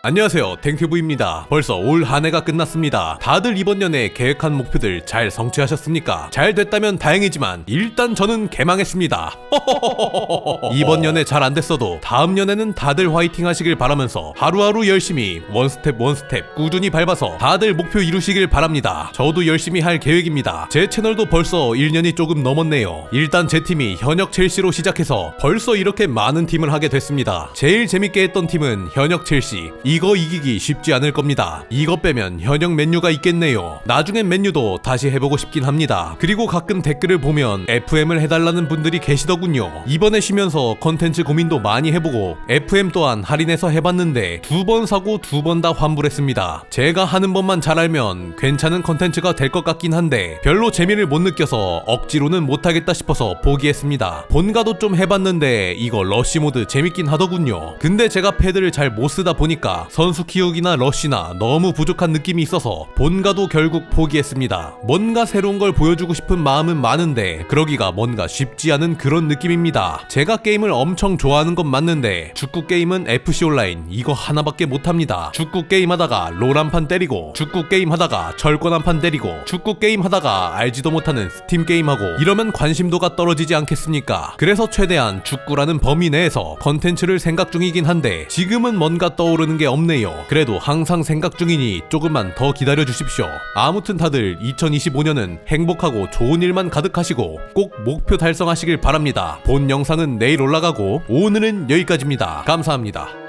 안녕하세요 탱튜브입니다. 벌써 올 한해가 끝났습니다. 다들 이번 연에 계획한 목표들 잘 성취하셨습니까? 잘 됐다면 다행이지만 일단 저는 개망했습니다. 이번 연에 잘 안됐어도 다음 연에는 다들 화이팅 하시길 바라면서 하루하루 열심히 원스텝 원스텝 꾸준히 밟아서 다들 목표 이루시길 바랍니다. 저도 열심히 할 계획입니다. 제 채널도 벌써 1년이 조금 넘었네요. 일단 제 팀이 현역 첼시로 시작해서 벌써 이렇게 많은 팀을 하게 됐습니다. 제일 재밌게 했던 팀은 현역 첼시 이거 이기기 쉽지 않을 겁니다. 이거 빼면 현역 맨유가 있겠네요. 나중엔 맨유도 다시 해보고 싶긴 합니다. 그리고 가끔 댓글을 보면 FM을 해달라는 분들이 계시더군요. 이번에 쉬면서 컨텐츠 고민도 많이 해보고 FM 또한 할인해서 해봤는데 두 번 사고 두 번 다 환불했습니다. 제가 하는 법만 잘 알면 괜찮은 컨텐츠가 될 것 같긴 한데 별로 재미를 못 느껴서 억지로는 못하겠다 싶어서 포기했습니다. 본가도 좀 해봤는데 이거 러쉬 모드 재밌긴 하더군요. 근데 제가 패드를 잘 못 쓰다 보니까 선수 키우기나 러쉬나 너무 부족한 느낌이 있어서 본가도 결국 포기했습니다. 뭔가 새로운 걸 보여주고 싶은 마음은 많은데 그러기가 뭔가 쉽지 않은 그런 느낌입니다. 제가 게임을 엄청 좋아하는 건 맞는데 축구 게임은 FC 온라인 이거 하나밖에 못합니다. 축구 게임 하다가 롤 한 판 때리고 축구 게임 하다가 철권 한 판 때리고 축구 게임 하다가 알지도 못하는 스팀 게임 하고 이러면 관심도가 떨어지지 않겠습니까? 그래서 최대한 축구라는 범위 내에서 컨텐츠를 생각 중이긴 한데 지금은 뭔가 떠오르는 게 없네요. 그래도 항상 생각 중이니 조금만 더 기다려 주십시오. 아무튼 다들 2025년은 행복하고 좋은 일만 가득하시고 꼭 목표 달성하시길 바랍니다. 본 영상은 내일 올라가고 오늘은 여기까지입니다. 감사합니다.